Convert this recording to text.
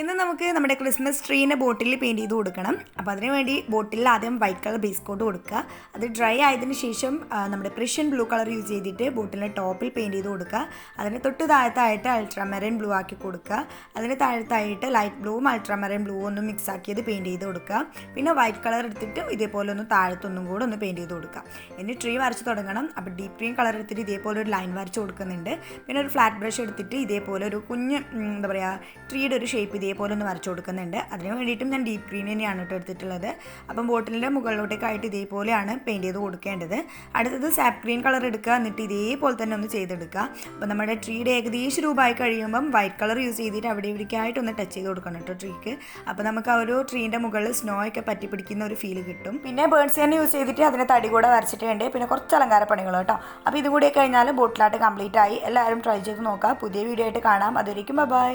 ഇന്ന് നമുക്ക് നമ്മുടെ ക്രിസ്മസ് ട്രീനെ ബോട്ടിൽ പെയിന്റ് ചെയ്ത് കൊടുക്കണം. അപ്പോൾ അതിന് വേണ്ടി ബോട്ടിൽ ആദ്യം വൈറ്റ് കളർ ബേസ് കോട്ട് കൊടുക്കുക. അത് ഡ്രൈ ആയതിന് ശേഷം നമ്മുടെ പ്രഷ്യൻ ബ്ലൂ കളർ യൂസ് ചെയ്തിട്ട് ബോട്ടിലിന്റെ ടോപ്പിൽ പെയിന്റ് ചെയ്ത് കൊടുക്കുക. അതിന് തൊട്ട് താഴത്തായിട്ട് അൾട്രാമെറൈൻ ബ്ലൂ ആക്കി കൊടുക്കുക. അതിന് താഴത്തായിട്ട് ലൈറ്റ് ബ്ലൂവും അൾട്രാമെറൈൻ ബ്ലൂവും ഒന്ന് മിക്സ് ആക്കിയത് പെയിന്റ് ചെയ്ത് കൊടുക്കുക. പിന്നെ വൈറ്റ് കളർ എടുത്തിട്ട് ഇതേപോലെ ഒന്ന് താഴത്തൊന്നും കൂടെ ഒന്ന് പെയിന്റ് ചെയ്ത് കൊടുക്കുക. ഇനി ട്രീ വരച്ച് തുടങ്ങണം. അപ്പോൾ ഡീപ് ഗ്രീൻ കളർ എടുത്തിട്ട് ഇതേപോലെ ഒരു ലൈൻ വരച്ച് കൊടുക്കുന്നുണ്ട്. പിന്നെ ഒരു ഫ്ലാറ്റ് ബ്രഷ് എടുത്തിട്ട് ഇതേപോലെ ഒരു കുഞ്ഞ് എന്താ പറയുക ട്രീയുടെ ഒരു ഷേപ്പ് ഇതേപോലെ ഒന്ന് വരച്ചു കൊടുക്കുന്നുണ്ട്. അതിന് വേണ്ടിയിട്ടും ഞാൻ ഡീപ്പ് ഗ്രീൻ തന്നെയാണ് കേട്ടോ എടുത്തിട്ടുള്ളത്. അപ്പം ബോട്ടിലിന്റെ മുകളിലോട്ടേക്കായിട്ട് ഇതേപോലെയാണ് പെയിന്റ് ചെയ്ത് കൊടുക്കേണ്ടത്. അടുത്തത് സാപ്പ് ഗ്രീൻ കളർ എടുക്കുക. എന്നിട്ട് ഇതേപോലെ തന്നെ ഒന്ന് ചെയ്തെടുക്കുക. അപ്പോൾ നമ്മുടെ ട്രീയുടെ ഏകദേശം രൂപമായി കഴിയുമ്പം വൈറ്റ് കളർ യൂസ് ചെയ്തിട്ട് അവിടെ ഇവിടേക്കായിട്ട് ഒന്ന് ടച്ച് ചെയ്ത് കൊടുക്കണം കേട്ടോ ട്രീക്ക് അപ്പോൾ നമുക്ക് ആ ഒരു ട്രീന്റെ മുകളിൽ സ്നോ ഒക്കെ പറ്റി പിടിക്കുന്ന ഒരു ഫീൽ കിട്ടും. പിന്നെ ബേൺസ് തന്നെ യൂസ് ചെയ്തിട്ട് അതിന് തടി കൂടെ വരച്ചിട്ടുണ്ട് പിന്നെ കുറച്ച് അലങ്കാര പണികൾ കേട്ടോ അപ്പോൾ ഇതുകൂടി കഴിഞ്ഞാൽ ബോട്ടിലായിട്ട് കംപ്ലീറ്റ് ആയി. എല്ലാവരും ട്രൈ ചെയ്ത് നോക്കാം. പുതിയ വീഡിയോ ആയിട്ട് കാണാം. അതൊരിക്കും ബൈ